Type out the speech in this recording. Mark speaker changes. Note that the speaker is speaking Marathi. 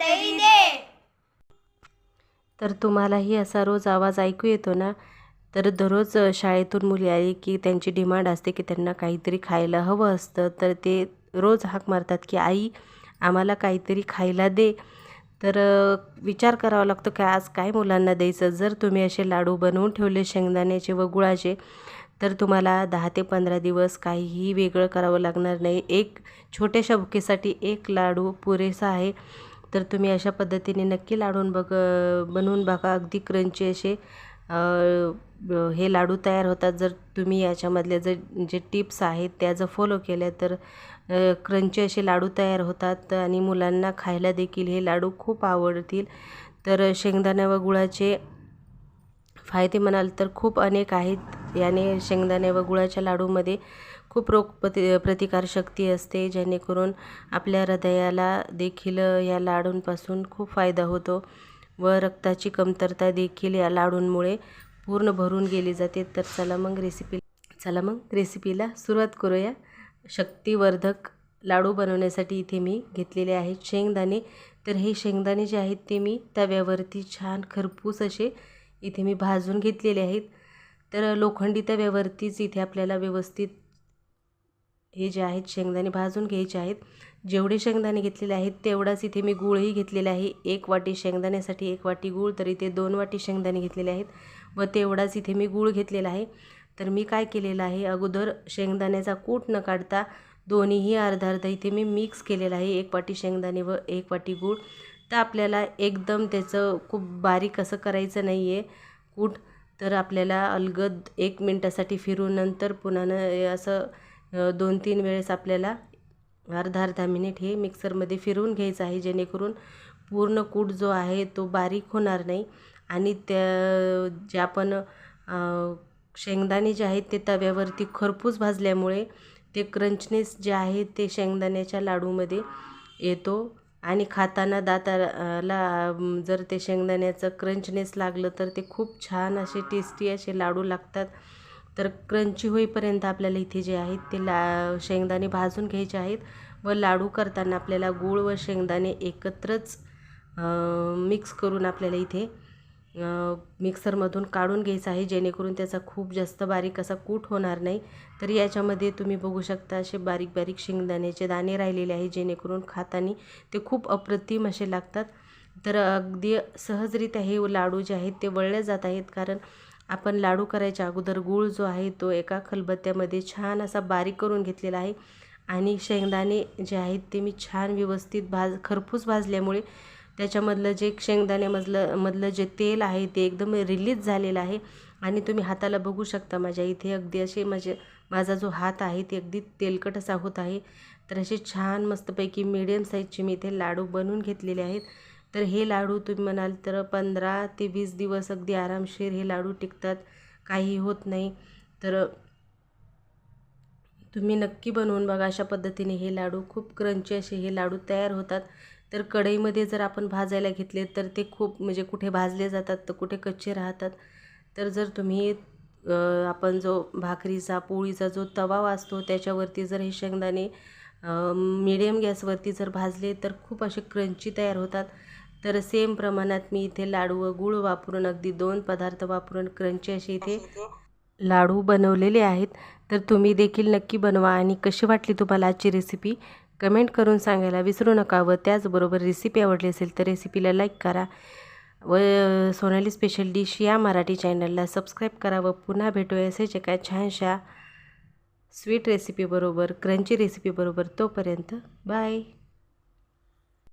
Speaker 1: तरी दे.
Speaker 2: तर तुम्हालाही असा रोज आवाज ऐकू येतो ना तर दररोज शाळेतून मुली आली की त्यांची डिमांड असते की त्यांना काहीतरी खायला हवं असतं तर ते रोज हाक मारतात की आई आम्हाला काहीतरी खायला दे. तर विचार करावा लागतो की आज काय मुलांना द्यायचं? जर तुम्ही असे लाडू बनवून ठेवले शेंगदाण्याचे व गुळाचे तर तुम्हाला दहा ते पंधरा दिवस काहीही वेगळं करावं लागणार नाही. एक छोट्याशा भुकेसाठी एक लाडू पुरेसा आहे. तर तुम्ही अशा पद्धतीने नक्की लाडून बघ बनवून बघा. अगदी क्रंची असे हे लाडू तयार होतात. जर तुम्ही याच्यामधल्या जर जे टिप्स आहेत त्या जर फॉलो केल्या तर क्रंची असे लाडू तयार होतात आणि मुलांना खायला देखील हे लाडू खूप आवडतील. तर शेंगदाणा व गुळाचे फायदे म्हणाल तर खूप अनेक आहेत. याने शेंगदाणे व गुळाच्या लाडूमध्ये खूप रोग प्रति प्रतिकारशक्ती असते जेणेकरून आपल्या हृदयाला देखील या लाडूंपासून खूप फायदा होतो व रक्ताची कमतरता देखील या लाडूंमुळे पूर्ण भरून गेली जाते. तर चला मग रेसिपी चला मग रेसिपीला सुरुवात करूया. शक्तिवर्धक लाडू बनवण्यासाठी इथे मी घेतलेले आहेत शेंगदाणे. तर हे शेंगदाणे जे आहेत ते मी तव्यावरती छान खरपूस असे इथे मी भाजून घेतलेले आहेत. तर लोखंडी तव्यावरतीच इथे आपल्याला व्यवस्थित हे जे आहेत शेंगदाणे भाजून घ्यायचे आहेत. जेवढे शेंगदाणे घेतलेले आहेत तेवढाच इथे मी गूळही घेतलेला आहे. एक वाटी शेंगदाण्यासाठी एक वाटी गूळ तर इथे दोन वाटी शेंगदाणे घेतलेले आहेत. व तेवढाच इथे मी गूळ घेतलेला आहे. तर मी काय केलेलं आहे अगोदर शेंगदाण्याचा कूट न काढता दोन्हीही अर्धा अर्धा इथे मी मिक्स केलेलं आहे. एक वाटी शेंगदाणे व एक वाटी गूळ. तर आपल्याला एकदम त्याचं खूप बारीक असं करायचं नाही आहे कूट तर आपल्याला अलगद एक मिनटासाठी फिरून नंतर पुन्हा असं दोन तीन वेळेस आपल्याला अर्धा अर्धा मिनिट हे मिक्सरमध्ये फिरवून घ्यायचं आहे जेणेकरून पूर्ण कूट जो आहे तो बारीक होणार नाही आणि त्या जे आपण शेंगदाणे जे आहेत ते तव्यावरती खरपूस भाजल्यामुळे ते क्रंचनेस जे आहे ते शेंगदाण्याच्या लाडूमध्ये येतो आणि खाताना दाताला जर ते शेंगदाण्याचं क्रंचनेस लागलं तर ते खूप छान असे टेस्टी असे लाडू लागतात. तर क्रंची होईपर्यंत आपल्याला इथे जे आहेत ते ला शेंगदाणे भाजून घ्यायचे आहेत व लाडू करताना आपल्याला गूळ व शेंगदाणे एकत्रच मिक्स करून आपल्याला इथे मिक्सरमधून काढून घ्यायचं आहे जेणेकरून त्याचा खूप जास्त बारीक असा कूट होणार नाही. तर याच्यामध्ये तुम्ही बघू शकता असे बारीक बारीक शेंगदाण्याचे दाणे राहिलेले आहे जेणेकरून खाताना ते खूप अप्रतिम असे लागतात. तर अगदी सहजरित्या हे लाडू जे आहेत ते वळले जात आहेत कारण आपण लाडू करायच्या अगोदर गूळ जो आहे तो एका खलबत्त्यामध्ये छान असा बारीक करून घेतलेला आहे. आणि शेंगदाणे जे आहेत ते मी छान व्यवस्थित भाज खरपूस भाजल्यामुळे त्याच्यामधलं जे शेंगदाण्यामधलं मधलं जे तेल आहे ते एकदम रिलीज झालेलं आहे. आणि तुम्ही हाताला बघू शकता माझ्या इथे अगदी असे माझे माझा जो हात आहे ते अगदी तेलकट असा होत आहे. तर असे छान मस्तपैकी मिडियम साईजचे मी इथे लाडू बनवून घेतलेले आहेत. तर हे लाडू तुम्ही म्हणाल तर पंधरा ते वीस दिवस अगदी आरामशीर हे लाडू टिकतात. काही होत नाही. तर तुम्ही नक्की बनवून बघा अशा पद्धतीने हे लाडू. खूप क्रंची असे हे लाडू तयार होतात. तर कढईमध्ये जर आपण भाजायला घेतले तर ते खूप म्हणजे कुठे भाजले जातात तर कुठे कच्चे राहतात. तर जर तुम्ही आपण जो भाकरीचा पोळीचा जो तवा असतो त्याच्यावरती जर हे शेंगदाणे मिडियम गॅसवरती जर भाजले तर खूप असे क्रंची तयार होतात. तर सेम प्रमाणात मी इथे लाडू व गूळ वापरून अगदी दोन पदार्थ वापरून क्रंची असे इथे लाडू बनवलेले आहेत. तर तुम्ही देखील नक्की बनवा आणि कशी वाटली तुम्हाला आजची रेसिपी कमेंट करून सांगायला विसरू नका व त्याचबरोबर रेसिपी आवडली असेल तर रेसिपीला लाईक करा व सोनाली स्पेशल डिश या मराठी चॅनलला सबस्क्राईब करा व पुन्हा भेटूया असेच एका छानशा स्वीट रेसिपीबरोबर क्रंची रेसिपीबरोबर तोपर्यंत बाय